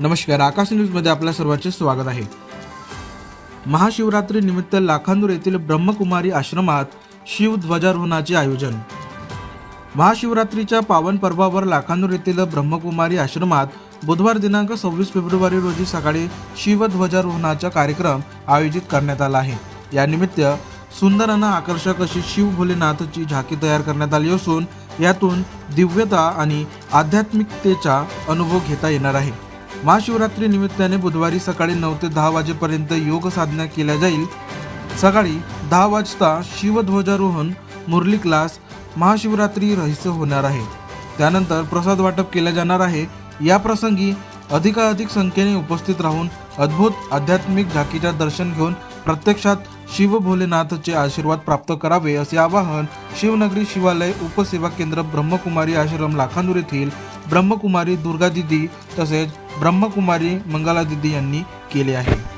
नमस्कार आकाश न्यूजमध्ये आपल्या सर्वांचे स्वागत आहे. महाशिवरात्री निमित्त लाखांदूर येथील ब्रह्मकुमारी आश्रमात शिवध्वजारोहणाचे आयोजन. महाशिवरात्रीच्या पावन पर्वावर लाखांदूर येथील ब्रह्मकुमारी आश्रमात बुधवार दिनांक सव्वीस फेब्रुवारी रोजी सकाळी शिवध्वजारोहणाचा कार्यक्रम आयोजित करण्यात आला आहे. यानिमित्त सुंदर आणि आकर्षक अशी शिव भोलेनाथची झाकी तयार करण्यात आली असून यातून दिव्यता आणि आध्यात्मिकतेचा अनुभव घेता येणार आहे. महाशिवरात्री निमित्ताने बुधवारी सकाळी नऊ ते दहा वाजेपर्यंत योग साधना केल्या जाईल. सकाळी दहा वाजता शिवध्वजारोहण मुरली क्लास महाशिवरात्री रहस्य होणार आहे. त्यानंतर प्रसाद वाटप केला जाणार आहे. या प्रसंगी अधिकाधिक संख्येने उपस्थित राहून अद्भुत आध्यात्मिक झाकीच्या दर्शन घेऊन प्रत्यक्षात शिव भोलेनाथचे आशीर्वाद प्राप्त करावे असे आवाहन शिवनगरी शिवालय उपसेवा केंद्र ब्रह्मकुमारी आश्रम लाखांदूर येथील ब्रह्मकुमारी दुर्गा दिदी तसेच ब्रह्मकुमारी मंगलादिदी यांनी केले आहे.